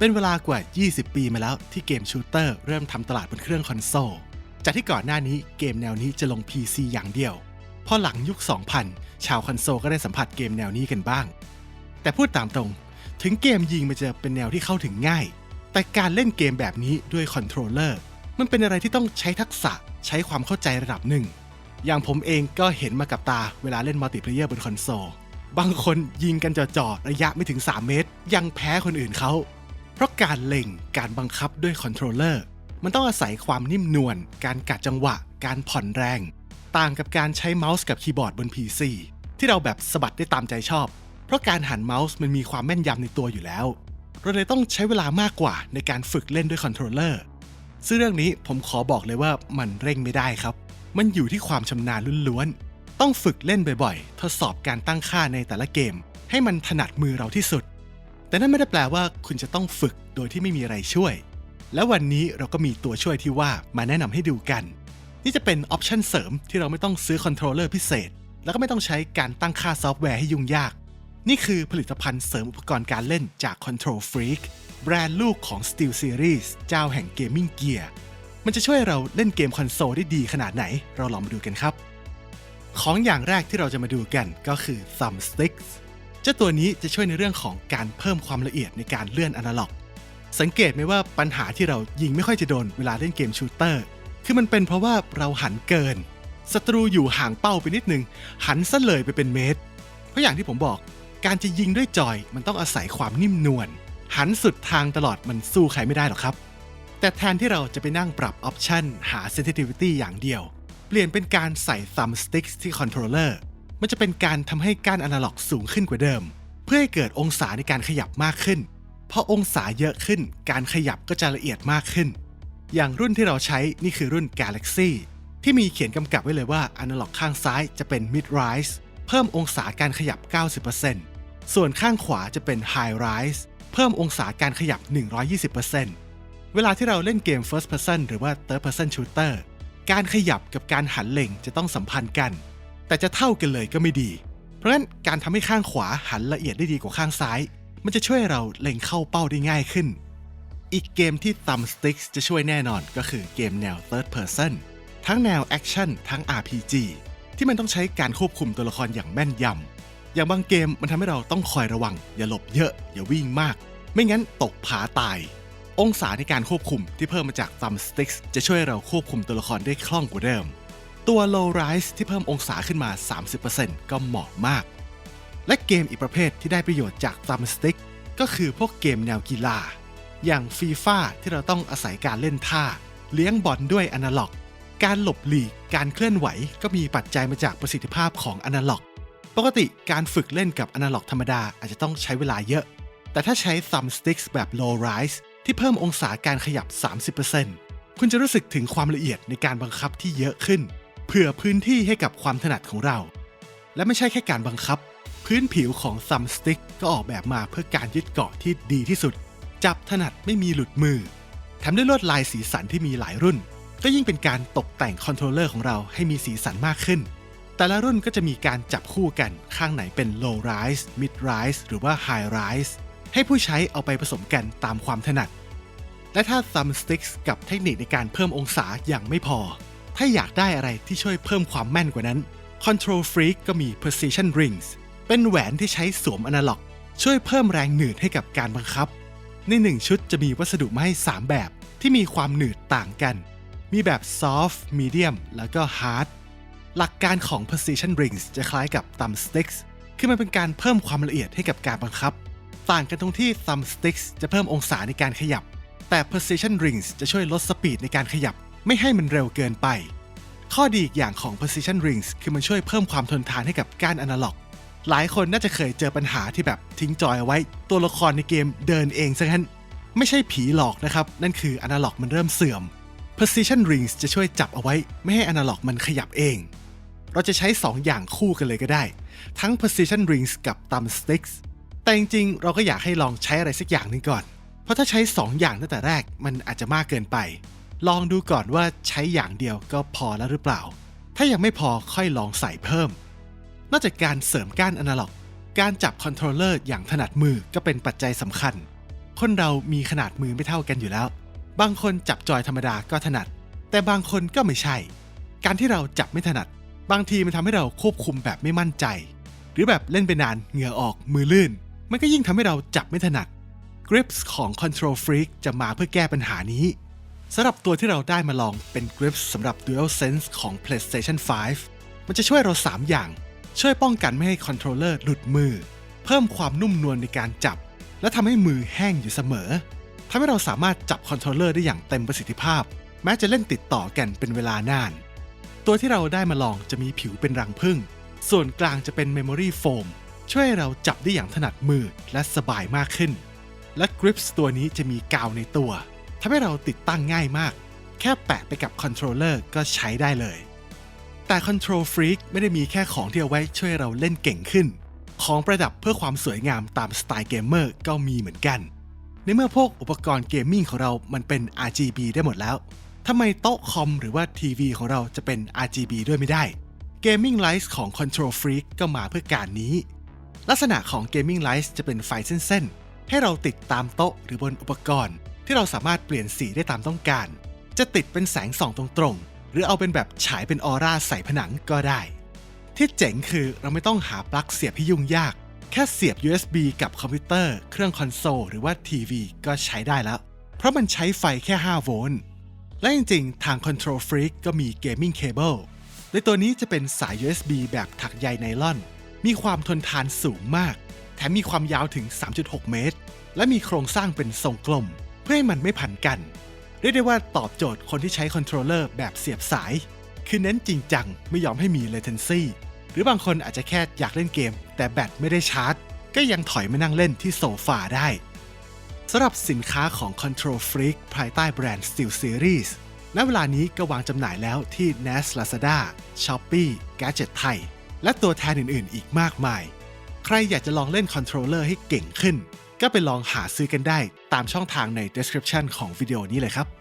เป็นเวลากว่า 20 ปีมาแล้วที่เกมชูเตอร์เริ่มทำตลาดบนเครื่องคอนโซล จากที่ก่อนหน้านี้เกมแนวนี้จะลง PC อย่างเดียว พอหลังยุค 2000 ชาวคอนโซลก็ได้สัมผัสเกมแนวนี้กันบ้าง แต่พูดตามตรง ถึงเกมยิงมันจะเป็นแนวที่เข้าถึงง่าย แต่การเล่นเกมแบบนี้ด้วยคอนโทรลเลอร์มันเป็นอะไรที่ต้องใช้ทักษะใช้ความเข้าใจระดับหนึ่ง อย่างผมเองก็เห็นมากับตาเวลาเล่นมัลติเพลเยอร์บนคอนโซล บางคนยิงกันจ่อๆระยะไม่ถึง 3 เมตร ยังแพ้คนอื่นเขา เพราะการเล็งการบังคับด้วยคอนโทรลเลอร์มันต้องอาศัยความนิ่มนวลการกัดจังหวะ การผ่อนแรง ต่างกับการใช้เมาส์กับคีย์บอร์ดบน PC ที่เราแบบสะบัดได้ตามใจชอบ เพราะการหันเมาส์มันมีความแม่นยำในตัวอยู่แล้ว เราเลยต้องใช้เวลามากกว่าในการฝึกเล่นด้วยคอนโทรลเลอร์ซึ่งเรื่องนี้ผมขอบอกเลยว่ามันเร่งไม่ได้ครับ มันอยู่ที่ความชำนาญล้วนๆ ต้องฝึกเล่นบ่อยๆ ทดสอบการตั้งค่าในแต่ละเกม ให้มันถนัดมือเราที่สุด แต่นั่นไม่ได้แปลว่าคุณจะต้องฝึกโดยที่ไม่มีอะไรช่วย และวันนี้เราก็มีตัวช่วยที่ว่ามาแนะนำให้ดูกัน นี่จะเป็นออปชันเสริมที่เราไม่ต้องซื้อคอนโทรลเลอร์พิเศษ แล้วก็ไม่ต้องใช้การตั้งค่าซอฟต์แวร์ให้ยุ่งยาก นี่คือผลิตภัณฑ์เสริมอุปกรณ์การเล่นจาก Control Freak แบรนด์ลูกของ Steel Series เจ้าแห่งเกมมิ่งเกียร์มันจะช่วยเราเล่นเกมคอนโซลได้ดีขนาดไหน เราลองมาดูกันครับ ของอย่างแรกที่เราจะมาดูกันก็คือ Thumbsticks จ้าตัวนี้จะช่วยในเรื่องของการเพิ่มความละเอียดในการเลื่อนอนาล็อก สังเกตไหมว่าปัญหาที่เรายิงไม่ค่อยจะโดนเวลาเล่นเกมชูเตอร์ คือมันเป็นเพราะว่าเราหันเกิน ศัตรูอยู่ห่างเป้าไปนิดนึง หันซะเลยไปเป็นเมตร เพราะอย่างที่ผมบอก การจะยิงด้วยจอย มันต้องอาศัยความนิ่มนวล หันสุดทางตลอดมันสู้ใครไม่ได้หรอกครับ แต่แทนที่เราจะไปนั่งปรับออปชันหา sensitivity อย่างเดียว เปลี่ยนเป็นการใส่ thumbsticks ที่ controller มันจะเป็นการทำให้ก้านอนาล็อกสูงขึ้นกว่าเดิม เพื่อให้เกิดองศาในการขยับมากขึ้นพอองศาเยอะขึ้น การขยับก็จะละเอียดมากขึ้น อย่างรุ่นที่เราใช้นี่คือรุ่น Galaxy ที่มีเขียนกำกับไว้เลยว่าอนาล็อกข้างซ้ายจะเป็น mid rise เพิ่มองศาการขยับ 90%ส่วนข้างขวาจะเป็น high rise เพิ่มองศาการขยับ 120%เวลาที่เราเล่นเกม first person หรือว่า third person shooter การขยับกับการหันเล็งจะต้องสัมพันธ์กัน แต่จะเท่ากันเลยก็ไม่ดี เพราะฉะนั้นการทำให้ข้างขวาหันละเอียดได้ดีกว่าข้างซ้าย มันจะช่วยเราเล็งเข้าเป้าได้ง่ายขึ้น อีกเกมที่ Thumbsticks จะช่วยแน่นอนก็คือเกมแนว third person ทั้งแนวแอคชั่นทั้ง RPG ที่มันต้องใช้การควบคุมตัวละครอย่างแม่นยำ อย่างบางเกมมันทำให้เราต้องคอยระวัง อย่าหลบเยอะ อย่าวิ่งมาก ไม่งั้นตกผาตาย องศาในการควบคุมที่เพิ่มมาจาก Thumbsticks จะช่วยเราควบคุมตัวละครได้คล่องกว่าเดิม ตัว Low Rise ที่เพิ่มองศาขึ้นมา 30%ก็เหมาะมาก และเกมอีกประเภทที่ได้ประโยชน์จาก Thumbstick ก็คือพวกเกมแนวกีฬา อย่างฟีฟ่าที่เราต้องอาศัยการเล่นท่า เลี้ยงบอลด้วยอนาล็อก การหลบหลีก การเคลื่อนไหวก็มีปัจจัยมาจากประสิทธิภาพของอนาล็อก ปกติการฝึกเล่นกับอนาล็อกธรรมดาอาจจะต้องใช้เวลาเยอะ แต่ถ้าใช้ thumbsticks แบบ low rise ที่เพิ่มองศาการขยับ 30%คุณจะรู้สึกถึงความละเอียดในการบังคับที่เยอะขึ้น เผื่อพื้นที่ให้กับความถนัดของเรา และไม่ใช่แค่การบังคับ พื้นผิวของ thumbstick ก็ออกแบบมาเพื่อการยึดเกาะที่ดีที่สุด จับถนัดไม่มีหลุดมือแถมด้วยลวดลายสีสันที่มีหลายรุ่น ก็ยิ่งเป็นการตกแต่งคอนโทรลเลอร์ของเราให้มีสีสันมากขึ้น แต่ละรุ่นก็จะมีการจับคู่กันข้างไหนเป็น low rise mid rise หรือว่า high rise ให้ผู้ใช้เอาไปผสมกันตามความถนัด และถ้า thumbsticks กับเทคนิคในการเพิ่มองศาอย่างไม่พอ ถ้าอยากได้อะไรที่ช่วยเพิ่มความแม่นกว่านั้น Control Freak ก็มี Precision Rings เป็นแหวนที่ใช้สวมอนาล็อก ช่วยเพิ่มแรงหนืดให้กับการบังคับ ในหนึ่งชุดจะมีวัสดุมาให้ 3 แบบที่มีความหนืดต่างกัน มีแบบ soft medium แล้วก็ hard หลักการของ Precision Rings จะคล้ายกับ Thumbsticks คือมันเป็นการเพิ่มความละเอียดให้กับการบังคับ ต่างกันตรงที่ Thumbsticks จะเพิ่มองศาในการขยับ แต่ Precision Rings จะช่วยลดสปีดในการขยับ ไม่ให้มันเร็วเกินไป ข้อดีอีกอย่างของ Precision Rings คือมันช่วยเพิ่มความทนทานให้กับก้านอนาล็อก หลายคนน่าจะเคยเจอปัญหาที่แบบทิ้งจอยเอาไว้ ตัวละครในเกมเดินเองซะงั้น ไม่ใช่ผีหลอกนะครับ นั่นคืออนาล็อกมันเริ่มเสื่อม Precision Rings จะช่วยจับเอาไว้ ไม่ให้อนาล็อกมันขยับเอง เราจะใช้ 2 อย่างคู่กันเลยก็ได้ ทั้ง Precision Rings กับ Thumbsticks แต่จริงๆ เราก็อยากให้ลองใช้อะไรสักอย่างหนึ่งก่อน เพราะถ้าใช้ 2 อย่างตั้งแต่แรกมันอาจจะมากเกินไป ลองดูก่อนว่าใช้อย่างเดียวก็พอแล้วหรือเปล่า ถ้ายังไม่พอค่อยลองใส่เพิ่ม นอกจากการเสริมก้านอนาล็อก การจับคอนโทรลเลอร์อย่างถนัดมือก็เป็นปัจจัยสำคัญ คนเรามีขนาดมือไม่เท่ากันอยู่แล้ว บางคนจับจอยธรรมดาก็ถนัด แต่บางคนก็ไม่ใช่ การที่เราจับไม่ถนัด บางทีมันทำให้เราควบคุมแบบไม่มั่นใจ หรือแบบเล่นไปนานเหงื่อออกมือลื่น มันก็ยิ่งทำให้เราจับไม่ถนัด Grips ของ Control Freak จะมาเพื่อแก้ปัญหานี้ สำหรับตัวที่เราได้มาลองเป็น Grip สำหรับ DualSense ของ PlayStation 5 มันจะช่วยเรา 3 อย่าง ช่วยป้องกันไม่ให้คอนโทรลเลอร์หลุดมือ เพิ่มความนุ่มนวลในการจับ และทำให้มือแห้งอยู่เสมอทำให้เราสามารถจับคอนโทรลเลอร์ได้อย่างเต็มประสิทธิภาพ แม้จะเล่นติดต่อกันเป็นเวลานาน ตัวที่เราได้มาลองจะมีผิวเป็นรังผึ้งส่วนกลางจะเป็นเมมโมรี่โฟมช่วยให้เราจับได้อย่างถนัดมือและสบายมากขึ้น และ Grips ตัวนี้จะมีกาวในตัว ทำให้เราติดตั้งง่ายมาก แค่แปะไปกับคอนโทรลเลอร์ก็ใช้ได้เลย แต่ Control Freak ไม่ได้มีแค่ของที่เอาไว้ช่วยเราเล่นเก่งขึ้น ของประดับเพื่อความสวยงามตามสไตล์เกมเมอร์ก็มีเหมือนกัน ในเมื่อพวกอุปกรณ์เกมมิ่งของเรามันเป็น RGB ได้หมดแล้วทำไมโต๊ะคอมหรือว่าทีวีของเราจะเป็น RGB ด้วยไม่ได้ Gaming Lights ของ Control Freak ก็มาเพื่อการนี้ ลักษณะของ Gaming Lights จะเป็นไฟเส้นๆ ให้เราติดตามโต๊ะหรือบนอุปกรณ์ ที่เราสามารถเปลี่ยนสีได้ตามต้องการ จะติดเป็นแสงส่องตรงๆ หรือเอาเป็นแบบฉายเป็นออร่าใส่ผนังก็ได้ ที่เจ๋งคือเราไม่ต้องหาปลั๊กเสียบที่ยุ่งยาก แค่เสียบ USB กับคอมพิวเตอร์ เครื่องคอนโซลหรือว่าทีวีก็ใช้ได้แล้ว เพราะมันใช้ไฟแค่ 5 โวลต์ และจริงๆ ทาง Control Freak ก็มี Gaming Cable ในตัวนี้จะเป็นสาย USB แบบถักใยไนลอน มีความทนทานสูงมาก แถมมีความยาวถึง 3.6 เมตร และมีโครงสร้างเป็นทรงกลม พื่อให้มันไม่ผันกัน เรียกได้ว่าตอบโจทย์คนที่ใช้คอนโทรลเลอร์แบบเสียบสาย คือเน้นจริงจัง ไม่ยอมให้มี latency หรือบางคนอาจจะแค่อยากเล่นเกม แต่แบตไม่ได้ชาร์จ ก็ยังถอยมานั่งเล่นที่โซฟาได้สำหรับสินค้าของ Control Freak ภายใต้แบรนด์ Steel Series ณเวลานี้ก็วางจำหน่ายแล้วที่ NAS Lazada Shopee Gadget ไทยและตัวแทนอื่น ๆ อีกมากมาย ใครอยากจะลองเล่นคอนโทรลเลอร์ให้เก่งขึ้น ก็ไปลองหาซื้อกันได้ตามช่องทางใน description ของวิดีโอนี้เลยครับ